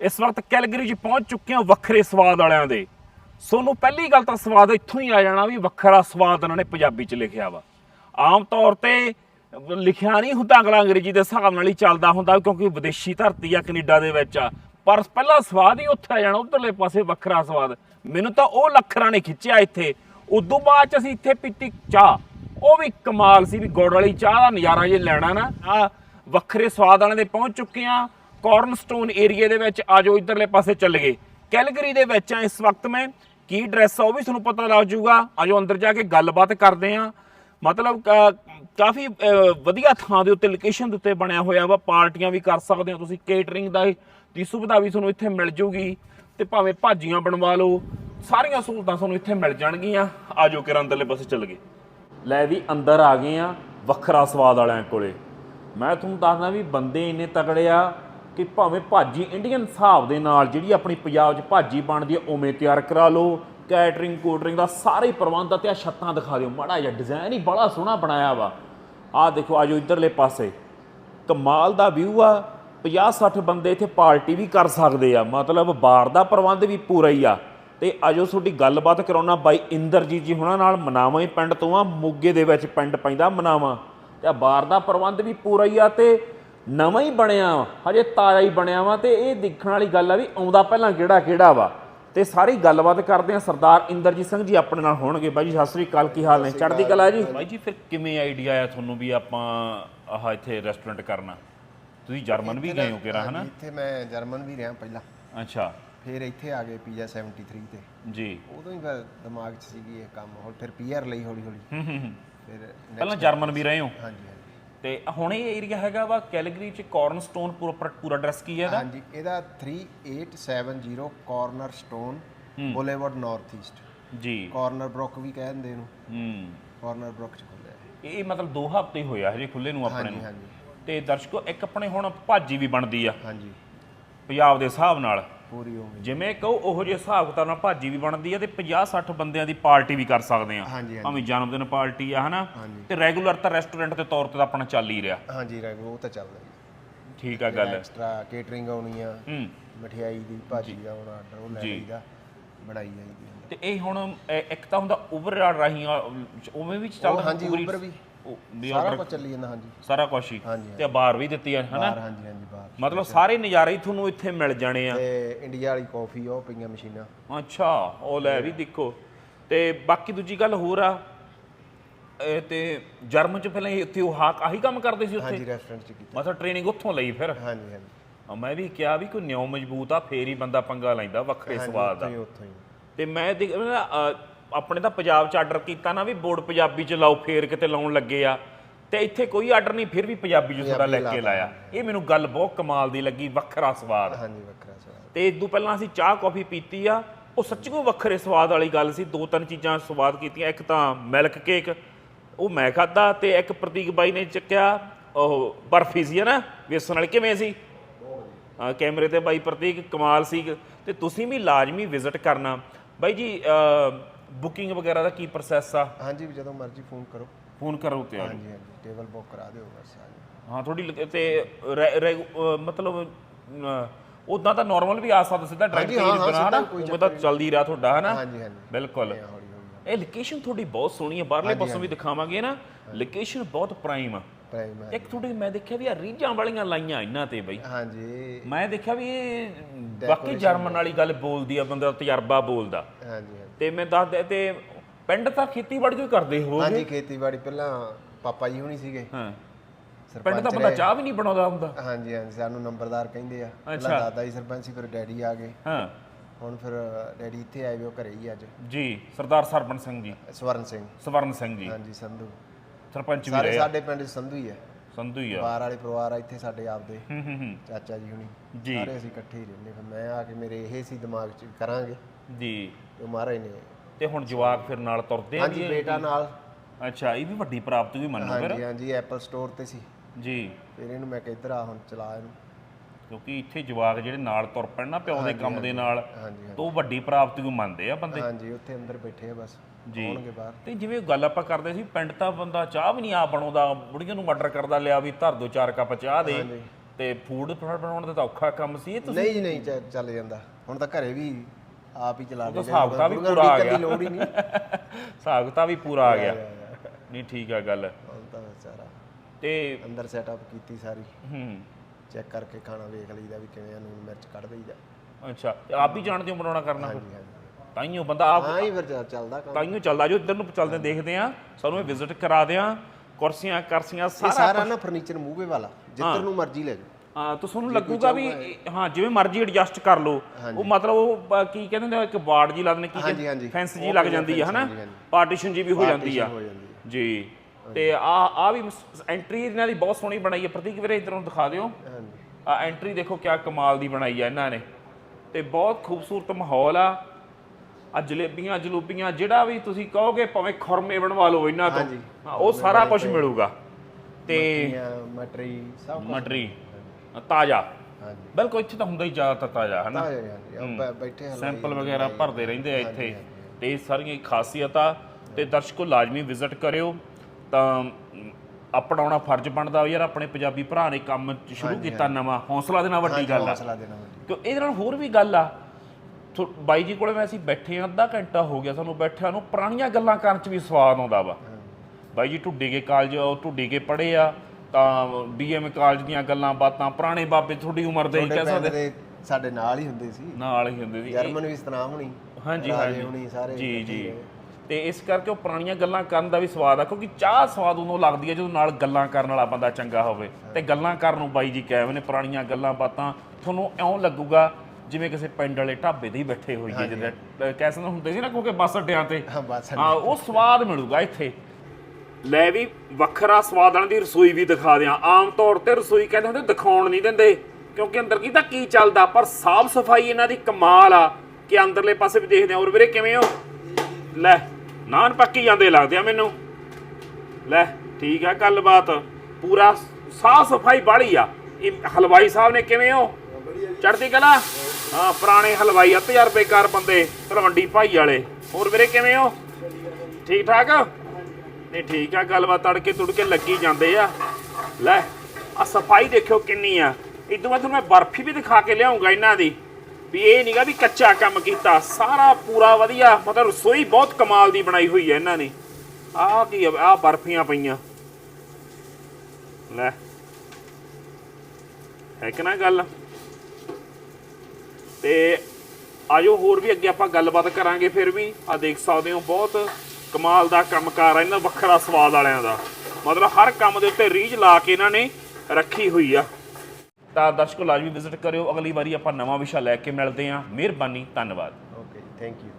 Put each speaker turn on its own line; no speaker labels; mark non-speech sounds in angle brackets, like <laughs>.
ਇਸ ਵਕਤ ਕੈਲਗਰੀ 'ਚ ਪਹੁੰਚ ਚੁੱਕੇ ਹਾਂ ਵੱਖਰੇ ਸਵਾਦ ਵਾਲਿਆਂ ਦੇ। ਸੋਨੂੰ ਪਹਿਲੀ ਗੱਲ ਤਾਂ ਸਵਾਦ ਇੱਥੋਂ ਹੀ ਆ ਜਾਣਾ ਵੀ ਵੱਖਰਾ ਸਵਾਦ ਉਹਨਾਂ ਨੇ ਪੰਜਾਬੀ 'ਚ ਲਿਖਿਆ ਵਾ। ਆਮ ਤੌਰ ਤੇ ਲਿਖਿਆ ਨਹੀਂ ਹੁੰਦਾ ਅਗਲਾ ਅੰਗਰੇਜ਼ੀ ਦੇ ਹਿਸਾਬ ਨਾਲ ਹੀ ਚੱਲਦਾ ਹੁੰਦਾ ਕਿਉਂਕਿ ਵਿਦੇਸ਼ੀ ਧਰਤੀ ਆ ਕੈਨੇਡਾ ਦੇ ਵਿੱਚ ਆ। ਪਰ ਪਹਿਲਾ ਸਵਾਦ ਹੀ ਉੱਥੇ ਆ ਜਾਣਾ, ਉਧਰਲੇ ਪਾਸੇ ਵੱਖਰਾ ਸਵਾਦ। ਮੈਨੂੰ ਤਾਂ ਉਹ ਲੱਖਰਾਂ ਨੇ ਖਿੱਚਿਆ ਇੱਥੇ। ਉਦੋਂ ਬਾਅਦ ਚ ਅਸੀਂ ਇੱਥੇ ਪੀਤੀ ਚਾਹ। ਉਹ ਵੀ ਕਮਾਲ ਸੀ ਵੀ ਗੁੜ ਵਾਲੀ ਚਾਹ ਦਾ ਨਜ਼ਾਰਾ ਜੇ ਲੈਣਾ ਨਾ। ਆ ਵੱਖਰੇ ਸਵਾਦ ਵਾਲਿਆਂ ਦੇ ਪਹੁੰਚ ਚੁੱਕੇ ਆ ਕਾਰਨਸਟੋਨ ਏਰੀਆ ਦੇ ਵਿੱਚ ਆਜੋ ਇਧਰਲੇ ਪਾਸੇ ਚੱਲ ਗਏ। ਕੈਲਗਰੀ ਦੇ ਵਿੱਚ ਆ ਇਸ ਵਕਤ ਮੈਂ ਕੀ ਡਰੈਸ ਆ ਉਹ ਵੀ ਤੁਹਾਨੂੰ ਪਤਾ ਲੱਗ ਜਾਊਗਾ। ਆਜੋ ਅੰਦਰ ਜਾ ਕੇ ਗੱਲਬਾਤ ਕਰਦੇ ਆ ਮਤਲਬ ਕਾਫੀ ਵਧੀਆ ਥਾਂ ਦੇ ਉੱਤੇ ਲੋਕੇਸ਼ਨ ਦੇ ਉੱਤੇ ਬਣਿਆ ਹੋਇਆ ਵਾ। ਪਾਰਟੀਆਂ ਵੀ ਕਰ ਸਕਦੇ ਹੋ ਤੁਸੀਂ ਕੇਟਰਿੰਗ ਦਾ ਦੀ ਸੁਵਿਧਾ ਵੀ ਤੁਹਾਨੂੰ ਇੱਥੇ ਮਿਲ ਜੂਗੀ ਤੇ ਭਾਵੇਂ ਭਾਜੀਆਂ ਬਣਵਾ ਲਓ, ਸਾਰੀਆਂ ਸਹੂਲਤਾਂ ਤੁਹਾਨੂੰ ਇੱਥੇ ਮਿਲ ਜਾਣਗੀਆਂ। ਆਜੋ ਕਿਰਾਂ ਅੰਦਰਲੇ ਪਾਸੇ ਚੱਲ ਗਏ। ਲੈ ਵੀ, ਅੰਦਰ ਆ ਗਏ ਆ, ਵੱਖਰਾ ਸਵਾਦ ਵਾਲਿਆਂ ਕੋਲੇ। ਮੈਂ ਤੁਹਾਨੂੰ ਦੱਸਦਾ ਵੀ ਬੰਦੇ ਇੰਨੇ ਤਕੜੇ ਆ ਕਿ ਭਾਵੇਂ ਭਾਜੀ ਇੰਡੀਅਨ ਹਿਸਾਬ ਦੇ ਨਾਲ ਜਿਹੜੀ ਆਪਣੀ ਪੰਜਾਬ 'ਚ ਭਾਜੀ ਬਣਦੀ ਹੈ ਉਵੇਂ ਤਿਆਰ ਕਰਾ ਲਓ। ਕੈਟਰਿੰਗ ਕੋਟਰਿੰਗ ਦਾ ਸਾਰੇ ਹੀ ਪ੍ਰਬੰਧ ਆ ਤੇ ਆ ਛੱਤਾਂ ਦਿਖਾ ਦਿਓ। ਮਾੜਾ ਜਿਹਾ ਡਿਜ਼ਾਈਨ ਹੀ ਬੜਾ ਸੋਹਣਾ ਬਣਾਇਆ ਵਾ। ਆਹ ਦੇਖੋ ਆਜੋ ਇਧਰਲੇ ਪਾਸੇ। ਕਮਾਲ ਦਾ ਵਿਊ ਆ। 50 60 ਬੰਦੇ ਇੱਥੇ ਪਾਰਟੀ ਵੀ ਕਰ ਸਕਦੇ ਆ। ਮਤਲਬ ਬਾਰ ਦਾ ਪ੍ਰਬੰਧ ਵੀ ਪੂਰਾ ਹੀ ਆ। ਤੇ ਆਜੋ ਤੁਹਾਡੀ ਗੱਲਬਾਤ ਕਰਾਉਣਾ। ਬਾਈ ਇੰਦਰਜੀਤ ਜੀ ਹੁਣਾਂ ਨਾਲ ਮਨਾਵਾ ਹੀ ਪਿੰਡ ਤੋਂ ਆ। ਮੋਗੇ ਦੇ ਵਿੱਚ ਪਿੰਡ ਪੈਂਦਾ ਮਨਾਵਾ। ਤੇ ਆ ਬਾਰ ਦਾ ਪ੍ਰਬੰਧ ਵੀ ਪੂਰਾ ਹੀ ਆ ਤੇ ਨਵਾਂ ਹੀ ਬਣਿਆ ਹਜੇ ਤਾਜ਼ਾ ਹੀ ਬਣਿਆ ਵਾ ਤੇ ਇਹ ਦੇਖਣ ਵਾਲੀ ਗੱਲ ਆ ਵੀ ਆਉਂਦਾ ਪਹਿਲਾਂ ਕਿਹੜਾ ਕਿਹੜਾ ਵਾ। ਤੇ ਸਾਰੀ ਗੱਲਬਾਤ ਕਰਦੇ ਆ ਸਰਦਾਰ ਇੰਦਰਜੀਤ ਸਿੰਘ ਜੀ ਆਪਣੇ ਨਾਲ ਹੋਣਗੇ। ਬਾਈ ਜੀ ਸਤਿ ਸ੍ਰੀ ਅਕਾਲ ਕੀ ਹਾਲ ਨੇ? ਚੜ੍ਹਦੀ ਕਲਾ ਜੀ? ਬਾਈ ਜੀ ਫਿਰ ਕਿਵੇਂ ਆਈਡੀਆ ਆਇਆ ਤੁਹਾਨੂੰ ਵੀ ਆਪਾਂ ਆਹ ਇੱਥੇ ਰੈਸਟੋਰੈਂਟ ਕਰਨਾ? ਤੁਸੀਂ ਜਰਮਨ ਵੀ ਗਏ ਹੋ ਕਿਰਾ ਹਨਾ?
ਇੱਥੇ ਮੈਂ ਜਰਮਨ ਵੀ ਰਿਹਾ ਪਹਿਲਾਂ।
ਅੱਛਾ।
ਫਿਰ ਇੱਥੇ ਆ ਗਏ ਪੀਜ਼ਾ 73 ਤੇ।
ਜੀ।
ਉਦੋਂ ਹੀ ਫਿਰ ਦਿਮਾਗ 'ਚ ਸੀਗੀ ਇਹ ਕੰਮ ਹੁਣ ਫਿਰ ਪੀਆਰ ਲਈ ਹੌਲੀ ਹੌਲੀ
ਹੂੰ ਹੂੰ ਹੂੰ।
ਫਿਰ
ਪਹਿਲਾਂ ਜਰਮਨ ਵੀ ਰਹੇ ਹੋ?
ਹਾਂਜੀ।
ਤੇ ਹੁਣ ਇਹ ਏਰੀਆ ਹੈਗਾ ਵਾ ਕੈਲਗਰੀ ਚ ਕਾਰਨਸਟੋਨ ਪੂਰਾ ਪੂਰਾ ਐਡਰੈਸ ਕੀ ਹੈ ਇਹਦਾ?
ਹਾਂਜੀ ਇਹਦਾ 3870 corner stone boulevard north east
ਜੀ।
ਕਾਰਨਰ ਬ੍ਰੁਕ ਵੀ ਕਹਿੰਦੇ ਇਹਨੂੰ।
ਹੂੰ।
ਕਾਰਨਰ ਬ੍ਰੁਕ ਚ ਖੁੱਲਿਆ।
ਇਹ ਮਤਲਬ 2 ਹਫ਼ਤੇ ਹੋਇਆ ਹਜੇ ਖੁੱਲੇ ਨੂੰ ਆਪਣੇ
ਹਾਂਜੀ
ਨੂੰ।
ਹਾਂਜੀ।
ਤੇ ਦਰਸ਼ਕੋ ਇੱਕ ਆਪਣੇ ਹੁਣ ਭਾਜੀ ਵੀ ਬਣਦੀ ਆ।
ਹਾਂਜੀ।
ਪੰਜਾਬ ਦੇ ਹਿਸਾਬ ਨਾਲ।
ਪੂਰੀ ਹੋ ਗਈ
ਜਿਵੇਂ ਕਹੋ ਉਹੋ ਜਿਹੇ ਹਿਸਾਬ ਕਿਤਾਬ ਨਾਲ ਭਾਜੀ ਵੀ ਬਣਦੀ ਆ ਤੇ 50 60 ਬੰਦਿਆਂ ਦੀ ਪਾਰਟੀ ਵੀ ਕਰ ਸਕਦੇ ਆ।
ਹਾਂਜੀ ਹਾਂਜੀ।
ਭਾਵੇਂ ਜਨਮ ਦਿਨ ਪਾਰਟੀ ਆ ਹਨਾ?
ਹਾਂਜੀ।
ਤੇ ਰੈਗੂਲਰ ਤਾਂ ਰੈਸਟੋਰੈਂਟ ਦੇ ਤੌਰ ਤੇ ਤਾਂ ਆਪਣਾ ਚੱਲ ਹੀ ਰਿਹਾ।
ਹਾਂਜੀ ਰਾਈਟ ਉਹ ਤਾਂ ਚੱਲਦਾ ਜੀ
ਠੀਕ ਆ ਗੱਲ
ਐਕਸਟਰਾ ਕੇਟਰਿੰਗ ਆਉਣੀ ਆ।
ਹੂੰ।
ਮਠਿਆਈ ਦੀ ਭਾਜੀ ਦਾ ਹੁਣ ਆਰਡਰ ਉਹ ਲੈ ਲਈਦਾ ਬਣਾਈ ਜਾਈਦੀ ਹੈ।
ਤੇ ਇਹ ਹੁਣ ਇਹ ਇੱਕ ਤਾਂ ਹੁੰਦਾ ਉਬਰ ਰਾਹੀਂ ਆ, ਉਵੇਂ ਵੀ ਚੱਲਦਾ
ਹਾਂਜੀ ਉੱਪਰ ਵੀ।
ਉਹ ਵੀ
ਸਾਰਾ ਕੁਝ ਚੱਲੀ ਜਾਂਦਾ ਹਾਂਜੀ।
ਸਾਰਾ ਕੁਛ ਹੀ।
ਹਾਂਜੀ,
ਤੇ ਬਾਹਰ ਵੀ ਦਿੱਤੀ ਆ ਹਨਾ?
ਬਾਹਰ ਹਾਂਜੀ ਹਾਂਜੀ ਬਾਹਰ।
ਮਤਲਬ ਸਾਰੇ ਨਜ਼ਾਰੇ ਹੀ ਤੁਹਾਨੂੰ ਇੱਥੇ ਮਿਲ ਜਾਣੇ ਆ।
ਤੇ ਇੰਡੀਆ ਵਾਲੀ ਕਾਫੀ ਉਹ ਪਈਆਂ ਮਸ਼ੀਨਾਂ।
ਅੱਛਾ ਉਹ ਲੈ ਵੀ ਦੇਖੋ। ਤੇ ਬਾਕੀ ਦੂਜੀ ਗੱਲ ਹੋਰ ਆ ਇਹ ਤੇ ਜਰਮਨ ਚ ਪਹਿਲਾਂ ਇੱਥੇ ਉਹ ਹਾਕ ਆਹੀ ਕੰਮ ਕਰਦੇ ਸੀ ਉੱਥੇ?
ਹਾਂਜੀ ਰੈਸਟੋਰੈਂਟ ਚ ਕੀਤਾ।
ਮਤਲਬ ਟ੍ਰੇਨਿੰਗ ਉੱਥੋਂ ਲਈ ਫਿਰ?
ਹਾਂਜੀ ਹਾਂਜੀ।
ਮੈਂ ਵੀ ਕਿਹਾ ਵੀ ਕੋਈ ਨਿਉ ਮਜ਼ਬੂਤ ਆ ਫੇਰ ਹੀ ਬੰਦਾ ਪੰਗਾ ਲੈਂਦਾ ਵੱਖਰੇ ਸਵਾਦ ਦਾ।
ਉੱਥੋਂ ਹੀ ਉੱਥੋਂ ਹੀ।
ਤੇ ਮੈਂ ਦੇਖ- ਮੈਂ, ਅ, ਆਪਣੇ ਤਾਂ ਪੰਜਾਬ ਚ ਆਰਡਰ ਕੀਤਾ ਨਾ ਵੀ ਬੋਰਡ ਪੰਜਾਬੀ ਚ ਲਾਓ ਫੇਰ ਕਿਤੇ ਲਾਉਣ ਲੱਗੇ ਆ। ਤੇ ਇੱਥੇ ਕੋਈ ਆਰਡਰ ਨਹੀਂ ਫਿਰ ਵੀ ਪੰਜਾਬੀ ਚ ਤੁਹਾਡਾ ਲੈ ਕੇ ਲਾਇਆ। ਇਹ ਮੈਨੂੰ ਗੱਲ ਬਹੁਤ ਕਮਾਲ ਦੀ ਲੱਗੀ ਵੱਖਰਾ ਸਵਾਦ।
ਹਾਂਜੀ ਵੱਖਰਾ ਸਵਾਦ।
ਤੇ ਇਦੋਂ ਪਹਿਲਾਂ ਅਸੀਂ ਚਾਹ ਕਾਫੀ ਪੀਤੀ ਆ। ਉਹ ਸੱਚੀਓ ਵੱਖਰੇ ਸਵਾਦ ਵਾਲੀ ਗੱਲ ਸੀ ਦੋ ਤਿੰਨ ਚੀਜ਼ਾਂ ਸਵਾਦ ਕੀਤੀਆਂ। ਇੱਕ ਤਾਂ ਮਿਲਕ ਕੇਕ ਉਹ ਮੈਂ ਖਾਦਾ ਤੇ ਇੱਕ ਪ੍ਰਤੀਕ ਬਾਈ ਨੇ ਚੱਕਿਆ ਉਹ ਬਰਫੀ ਸੀ ਨਾ ਵੇਸਣ ਵਾਲੀ ਕਿਵੇਂ ਸੀ? ਕੈਮਰੇ ਤੇ ਬਾਈ ਪ੍ਰਤੀਕ ਕਮਾਲ ਸੀ। ਤੇ ਤੁਸੀਂ ਵੀ ਲਾਜ਼ਮੀ ਵਿਜ਼ਿਟ ਕਰਨਾ। ਬਾਈ ਜੀ ਬੁਕਿੰਗ ਵਗੈਰਾ ਦਾ ਕੀ ਪ੍ਰੋਸੈਸ ਆ?
ਹਾਂਜੀ ਵੀ ਜਦੋਂ ਮਰਜ਼ੀ ਫੋਨ ਕਰੋ।
ਫੋਨ ਕਰੋ ਤੇ ਆ।
ਹਾਂਜੀ ਹਾਂਜੀ ਟੇਬਲ ਬੁੱਕ ਕਰਾ ਦਿਓ ਬਸ ਜਾਓ।
ਹਾਂ ਥੋੜੀ ਤੇ ਰੈ- ਰੈ- ਅਹ ਮਤਲਬ ਉਦਾਂ ਤਾਂ ਨਾਰਮਲ ਵੀ ਆ ਸਕਦਾ ਸਿੱਧਾ ਡਾਇਰੈਕਟ
ਹਾਂਜੀ, ਹਾਂ,
ਬਣਾ
ਸਿੱਧਾ ਕੋਈ
ਉਹ ਤਾਂ ਚੱਲਦੀ ਰਿਹਾ ਤੁਹਾਡਾ ਹਨਾ?
ਹਾਂਜੀ ਹਾਂਜੀ।
ਬਿਲਕੁਲ।
ਇਹ ਹੌਲੀ ਹੌਲੀ।
ਇਹ ਲੋਕੇਸ਼ਨ ਤੁਹਾਡੀ ਬਹੁਤ ਸੋਹਣੀ ਹੈ ਬਾਹਰਲੇ ਪਾਸੋਂ ਵੀ ਦਿਖਾਵਾਂਗੇ ਨਾ। ਲੋਕੇਸ਼ਨ ਬਹੁਤ ਪ੍ਰਾਈਮ ਆ।
ਪ੍ਰਾਈਮ ਹੈ
ਇੱਕ ਤੁਹਾਡੀ ਮੈਂ ਦੇਖਿਆ ਵੀ ਆ ਰੀਝਾਂ ਵਾਲੀਆਂ ਲਾਈਆਂ ਇਹਨਾਂ ਤੇ ਬਈ।
ਹਾਂਜੀ।
ਮੈਂ ਦੇਖਿਆ ਵੀ ਇਹ ਵਾਕਈ ਜਰਮਨ ਵਾਲੀ ਗੱਲ ਬੋਲਦੀ ਆ ਬੰਦਾ ਤਜਰਬਾ ਬੋਲਦਾ।
ਹਾਂਜੀ
ਤੇ ਮੈਂ ਦੱਸਦਾ ਤੇ ਪਿੰਡ ਤਾਂ ਖੇਤੀਬਾੜੀ ਹੀ ਕਰਦੇ ਹੋ
ਹਾਂਜੀ ਖੇਤੀਬਾੜੀ ਪਹਿਲਾਂ ਪਾਪਾ ਜੀ ਹੁਣੀ ਸੀਗੇ।
ਹਾਂ। ਪਿੰਡ ਤਾਂ ਬੰਦਾ ਚਾਹ ਵੀ ਨਹੀਂ ਬਣਾਉਂਦਾ ਹੁੰਦਾ।
ਹਾਂਜੀ ਹਾਂਜੀ ਸਾਨੂੰ ਨੰਬਰਦਾਰ ਕਹਿੰਦੇ ਆ। ਪਹਿਲਾਂ ਦਾਦਾ ਜੀ ਸਰਪੰਚ ਸੀ ਫਿਰ ਡੈਡੀ ਆ ਗਏ।
ਹਾਂ।
ਹੁਣ ਫਿਰ ਡੈਡੀ ਇੱਥੇ ਆਏ ਵੇ ਉਹ ਘਰੇ ਹੀ ਅੱਜ।
ਜੀ ਸਰਦਾਰ ਸਰਪੰਚ ਸਿੰਘ ਜੀ।
ਸਵਰਨ ਸਿੰਘ।
ਸਵਰਨ ਸਿੰਘ ਜੀ।
ਹਾਂਜੀ ਸੰਧੂ।
ਸਰਪੰਚ ਵੀ
ਸਾਰੇ
ਰਹੇ
ਸਾਡੇ ਪਿੰਡ 'ਚ ਸੰਧੂ ਹੀ ਹੈ
ਸੰਧੂ ਹੀ ਆ।
ਬਾਹਰ ਵਾਲੇ ਪਰਿਵਾਰ ਆ ਇੱਥੇ ਸਾਡੇ ਆਪਦੇ
ਹੂੰ ਹੂੰ ਹੂੰ।
ਚਾਚਾ ਜੀ ਹੁਣੀ।
ਜੀ।
ਸਾਰੇ ਅਸੀਂ ਇਕੱਠੇ ਹੀ ਰਹਿੰਦੇ ਫਿਰ ਮੈਂ ਆ ਕੇ ਮੇਰੇ ਇਹ ਸੀ ਦਿਮਾਗ 'ਚ ਕਰਾਂਗੇ।
ਜੀ।
ਤੇ ਉਹ ਮਹਾਰਾਜ ਨੇ
ਤੇ ਹੁਣ ਜਵਾਕ ਫਿਰ ਨਾਲ ਤੁਰਦੇ ਆ
ਹਾਂਜੀ ਬੇਟਾ ਨਾਲ।
ਅੱਛਾ ਇਹ ਵੀ ਵੱਡੀ ਪ੍ਰਾਪਤੀ ਵੀ ਮੰਨੋ ਫਿਰ।
ਹਾਂਜੀ ਹਾਂਜੀ ਐਪਲ ਸਟੋਰ ਤੇ ਸੀ।
ਜੀ।
ਫਿਰ ਇਹਨੂੰ ਮੈਂ ਕਿਹਾ ਇੱਧਰ ਆ ਹੁਣ ਚਲਾ ਇਹਨੂੰ।
ਕਿਉਂਕਿ ਇੱਥੇ ਜਵਾਕ ਜਿਹੜੇ ਨਾਲ ਤੁਰ ਪੈਣ ਨਾ ਪਿਓ ਦੇ ਕੰਮ ਦੇ ਨਾਲ ਤਾਂ ਵੱਡੀ ਪ੍ਰਾਪਤੀ ਨੂੰ ਮੰਨਦੇ ਆ ਬੰਦੇ।
ਹਾਂਜੀ ਉੱਥੇ ਅੰਦਰ ਬੈਠੇ ਆ ਬਸ ਬਾਹਰ।
ਤੇ ਜਿਵੇਂ ਗੱਲ ਆਪਾਂ ਕਰਦੇ ਸੀ ਪਿੰਡ ਤਾਂ ਬੰਦਾ ਚਾਹ ਵੀ ਨਹੀਂ ਆ ਬਣਾਉਂਦਾ ਬੁੜੀਆਂ ਨੂੰ ਆਰਡਰ ਕਰਦਾ ਲਿਆ ਵੀ ਧਰ ਦੋ ਚਾਰ ਕੱਪ ਚਾਹ ਦੇ ਤੇ ਫੂਡ ਬਣਾਉਣ ਦਾ ਤਾਂ ਔਖਾ ਕੰਮ ਸੀ ਇਹ ਤੁਸੀਂ?
ਨਹੀਂ ਨਹੀਂ ਚੱਲ ਜਾਂਦਾ। ਹੁਣ ਤਾਂ ਘਰੇ ਵੀ ਆਪ ਹੀ ਚਲਾ ਲੈਂਦੇ
ਹਿਸਾਬ ਕਿਤਾਬ ਵੀ ਪੂਰਾ ਆ ਗਿਆ।
ਲੋੜ ਹੀ ਨਹੀਂ। <laughs>
ਹਿਸਾਬ ਕਿਤਾਬ ਵੀ ਪੂਰਾ ਆ ਗਿਆ। ਨਹੀਂ ਠੀਕ ਆ ਗੱਲ।
ਹੁਣ ਤਾਂ ਸਾਰਾ
ਤੇ
ਅੰਦਰ ਸੈਟਅਪ ਕੀਤੀ ਸਾਰੀ।
ਹੂੰ।
ਚੈੱਕ ਕਰਕੇ ਖਾਣਾ ਵੇਖ ਲਈਦਾ ਵੀ ਕਿਵੇਂ ਆ ਨੂਨ ਮਿਰਚ ਕੱਢ ਦਈਦਾ।
ਅੱਛਾ ਤੇ ਆਪ ਹੀ ਜਾਣਦੇ ਹੋ ਬਣਾਉਣਾ ਕਰਨਾ
ਹਾਂਜੀ ਹਾਂਜੀ।
ਤਾਈਓ ਬੰਦਾ ਆਪ
ਹਾਂ ਹੀ ਫਿਰ ਚੱਲ- ਚੱਲਦਾ ਕੰਮ।
ਤਾਈਓ ਚੱਲਦਾ ਜੋ ਇੱਧਰ ਨੂੰ ਚੱਲਦੇ ਦੇਖਦੇ ਆ ਸਾਨੂੰ ਇਹ ਵਿਜ਼ਿਟ ਕਰਾ ਦਿਆਂ ਕੁਰਸੀਆਂ ਕਰਸੀਆਂ
ਇਹ
ਸਾਰਾ
ਸਾਰਾ ਨਾ ਫਰਨੀਚਰ ਮੂਹੇ ਵਾਲਾ ਜਿੱਧਰ ਨੂੰ ਮਰਜ਼ੀ ਲੈ ਜਾਓ।
ਹਾਂ ਤਾਂ ਤੁਹਾਨੂੰ ਲੱਗੂਗਾ ਵੀ ਇਹ- ਹਾਂ ਜਿਵੇਂ ਮਰਜ਼ੀ ਐਡਜਸਟ ਕਰ ਲਓ। ਉਹ ਮਤਲਬ ਉਹ ਕੀ ਕਹਿੰਦੇ ਨੇ ਇੱਕ ਬਾੜ ਜੀ ਲਾ ਦਿੰਦੇ ਕੀ
ਹਾਂਜੀ, ਹਾਂਜੀ।
ਫੈਂਸ ਜੀ ਲੱਗ ਜਾਂਦੀ ਹੈ ਹਨਾ। ਪਾਰਟੀਸ਼ਨ ਜੀ ਵੀ ਹੋ ਜਾਂਦੀ ਆ।
ਹੋ ਜਾਂਦੀ ਹੈ।
ਜੀ। ਤੇ ਆ ਆ ਵੀ ਐਂਟਰੀ ਇਹਨਾਂ ਦੀ ਬਹੁਤ ਸੋਹਣੀ ਬਣਾਈ ਹੈ। ਪ੍ਰਤੀਕ ਵੀਰੇ ਇਧਰੋਂ ਦਿਖਾ ਦਿਓ।
ਹਾਂਜੀ।
ਆ ਐਂਟਰੀ ਦੇਖੋ ਕਿਆ ਕਮਾਲ ਦੀ ਬਣਾਈ ਆ ਇਹਨਾਂ ਨੇ। ਤੇ ਬਹੁਤ ਖੂਬਸੂਰਤ ਮਾਹੌਲ ਆ। ਆ ਜਲੇਬੀਆਂ ਜਲੂਬੀਆਂ ਜਿਹੜਾ ਵੀ ਤੁਸੀਂ ਕਹੋਗੇ ਭਾਵੇਂ ਖੁਰਮੇ ਬਣਵਾ ਲਓ ਇਹਨਾਂ ਤੋਂ। ਹਾਂ, ਉਹ ਸਾਰਾ ਕੁਝ ਮਿਲੂਗਾ। ਤੇ
ਮਟਰੀ ਸਭ।
ਮਟਰੀ ਤਾਜ਼ਾ।
ਹਾਂਜੀ।
ਬਿਲਕੁਲ ਇੱਥੇ ਤਾਂ ਹੁੰਦਾ ਹੀ ਜ਼ਿਆਦਾਤਰ ਤਾਜ਼ਾ ਹਨਾ?
ਬੈ- ਬੈਠੇ
ਸੈਂਪਲ ਵਗੈਰਾ ਭਰਦੇ ਰਹਿੰਦੇ ਆ ਇੱਥੇ। ਤੇ ਸਾਰੀਆਂ ਹੀ ਖਾਸੀਅਤਾਂ। ਤੇ ਦਰਸ਼ਕੋ ਲਾਜ਼ਮੀ ਵਿਜ਼ਿਟ ਕਰਿਓ। ਤਾਂ ਅਪਣਾਉਣਾ ਫਰਜ਼ ਬਣਦਾ ਯਾਰ ਆਪਣੇ ਪੰਜਾਬੀ ਭਰਾ ਨੇ ਕੰਮ ਸ਼ੁਰੂ ਕੀਤਾ ਨਵਾਂ ਹੌਸਲਾ ਦੇਣਾ ਵੱਡੀ ਗੱਲ ਆ।
ਹੌਸਲਾ ਦੇਣਾ ਵੱਡੀ।
ਕਿਉਂ ਇਹਦੇ ਨਾਲ ਹੋਰ ਵੀ ਗੱਲ ਆ। ਬਾਈ ਜੀ ਕੋਲੇ ਮੈਂ ਅਸੀਂ ਬੈਠੇ ਆ ਅੱਧਾ ਘੰਟਾ ਹੋ ਗਿਆ ਸਾਨੂੰ ਬੈਠਿਆਂ ਨੂੰ ਪੁਰਾਣੀਆਂ ਗੱਲਾਂ ਕਰਨ ਚ ਵੀ ਸਵਾਦ ਆਉਂਦਾ ਵਾ। ਬਾਈ ਜੀ ਢੁੱਡੇ ਕੇ ਕਾਲਜ ਉਹ ਢੁੱਡੇ ਕੇ ਪੜ੍ਹੇ ਆ ਤਾਂ ਬੀਐਮ ਕਾਲਜ ਦੀਆਂ ਗੱਲਾਂ ਬਾਤਾਂ ਪੁਰਾਣੇ ਬਾਬੇ ਤੁਹਾਡੀ ਉਮਰ ਦੇ ਹੀ ਕਹਿ ਸਕਦੇ।
ਸਾਡੇ ਨਾਲ ਹੀ ਹੁੰਦੇ ਸੀ।
ਨਾਲ ਹੀ ਹੁੰਦੇ ਸੀ।
ਜਰਮਨ ਵੀ ਸਤਨਾਮ ਹੁਣੀ
ਹਾਂਜੀ ਹਾਂਜੀ।
ਹੁਣੀ ਸਾਰੇ
ਜੀ ਜੀ। ਤੇ ਇਸ ਕਰਕੇ ਉਹ ਪੁਰਾਣੀਆਂ ਗੱਲਾਂ ਕਰਨ ਦਾ ਵੀ ਸਵਾਦ ਆ ਕਿਉਂਕਿ ਚਾਹ ਸਵਾਦ ਉਦੋਂ ਲੱਗਦੀ ਹੈ ਜਦੋਂ ਨਾਲ ਗੱਲਾਂ ਕਰਨ ਵਾਲਾ ਬੰਦਾ ਚੰਗਾ ਹੋਵੇ। ਤੇ ਗੱਲਾਂ ਕਰਨ ਨੂੰ ਬਾਈ ਜੀ ਕਹੇ ਨੇ ਪੁਰਾਣੀਆਂ ਗੱਲਾਂ ਬਾਤਾਂ ਤੁਹਾਨੂੰ ਇਉਂ ਲੱਗੂਗਾ ਜਿਵੇਂ ਕਿਸੇ ਪਿੰਡ ਵਾਲੇ ਢਾਬੇ ਤੇ ਹੀ ਬੈਠੇ ਹੋਈਏ ਜਿੱਦਾਂ ਕੈਸੇ ਹੁੰਦੇ ਸੀ ਨਾ ਕਿਉਂਕਿ ਬੱਸ ਅੱਡਿਆਂ ਤੇ। ਹਾਂ ਉਹ ਸਵਾਦ ਮਿਲੂਗਾ ਇੱਥੇ। ਲੈ ਵੀ ਵੱਖਰਾ ਸਵਾਦ ਵਾਲੀ ਦੀ ਰਸੋਈ ਵੀ ਦਿਖਾ ਦਿਆਂ। ਆਮ ਤੌਰ ਤੇ ਰਸੋਈ ਕਹਿੰਦੇ ਹੁੰਦੇ ਦਿਖਾਉਣ ਨਹੀਂ ਦਿੰਦੇ ਕਿਉਂਕਿ ਅੰਦਰ ਕੀ ਤਾਂ ਕੀ ਚੱਲਦਾ ਪਰ ਸਾਫ਼ ਸਫ਼ਾਈ ਇਹਨਾਂ ਦੀ ਕਮਾਲ ਆ ਕਿ ਅੰਦਰਲੇ ਪਾਸੇ ਵੀ ਦੇਖਦੇ ਆ ਔਰ ਵੀਰੇ ਕਿਵੇਂ ਹੋ? ਲੈ। ਨਾਨ ਪੱਕੀ ਜਾਂਦੇ ਲੱਗਦੇ ਆ ਮੈਨੂੰ। ਲੈ, ਠੀਕ ਆ ਗੱਲਬਾਤ। ਪੂਰਾ ਸਾਫ਼ ਸਫ਼ਾਈ ਬਾੜੀ ਆ। ਇਹ ਹਲਵਾਈ ਸਾਹਿਬ ਨੇ ਕਿਵੇਂ ਹੋ? ਚੜ੍ਹਦੀ ਕਲਾ? ਹਾਂ, ਪੁਰਾਣੇ ਹਲਵਾਈ ਆ, ਤਜਰਬੇਕਾਰ ਬੰਦੇ, ਤਲਵੰਡੀ ਭਾਈ ਵਾਲੇ। ਹੋਰ ਵੀਰੇ ਕਿਵੇਂ ਹੋ? ਠੀਕ ਠਾਕ? ਨਹੀਂ, ਠੀਕ ਆ, ਗੱਲਬਾਤ ਤੜਕੇ ਤੁੜਕੇ ਲੱਗੀ ਜਾਂਦੇ ਆ। ਲੈ ਆ ਸਫ਼ਾਈ ਦੇਖਿਓ ਕਿੰਨੀ ਆ। ਇਦੋਂ ਬਾਅਦ ਤੁਹਾਨੂੰ ਮੈਂ ਬਰਫੀ ਵੀ ਦਿਖਾ ਕੇ ਲਿਆਉਂਗਾ ਇਹਨਾਂ ਦੀ। ਵੀ ਇਹ ਨਹੀਂਗਾ ਵੀ ਕੱਚਾ ਕੰਮ ਕੀਤਾ। ਸਾਰਾ ਪੂਰਾ ਵਧੀਆ ਮਤਲਬ ਰਸੋਈ ਬਹੁਤ ਕਮਾਲ ਦੀ ਬਣਾਈ ਹੋਈ ਹੈ ਇਹਨਾਂ ਨੇ। ਆਹ ਕੀ ਆ ਬਰਫੀਆਂ ਪਈਆਂ। ਲੈ। ਹੈ ਕਿ ਨਾ ਗੱਲ? ਤੇ ਆਜੋ ਹੋਰ ਵੀ ਅੱਗੇ ਆਪਾਂ ਗੱਲਬਾਤ ਕਰਾਂਗੇ ਫਿਰ ਵੀ। ਆ ਦੇਖ ਸਕਦੇ ਹੋ, ਬਹੁਤ ਕਮਾਲ ਦਾ ਕੰਮਕਾਰ ਆ ਇਹਨਾਂ ਵੱਖਰਾ ਸਵਾਦ ਵਾਲਿਆਂ ਦਾ। ਮਤਲਬ ਹਰ ਕੰਮ ਦੇ ਉੱਤੇ ਰੀਝ ਲਾ ਕੇ ਇਹਨਾਂ ਨੇ ਰੱਖੀ ਹੋਈ ਆ। ਤਾਂ ਦਰਸ਼ਕੋ ਲਾਜ਼ਮੀ ਵਿਜ਼ਿਟ ਕਰਿਓ। ਅਗਲੀ ਵਾਰੀ ਆਪਾਂ ਨਵਾਂ ਵਿਸ਼ਾ ਲੈ ਕੇ ਮਿਲਦੇ ਹਾਂ। ਮਿਹਰਬਾਨੀ, ਧੰਨਵਾਦ।
Okay thank you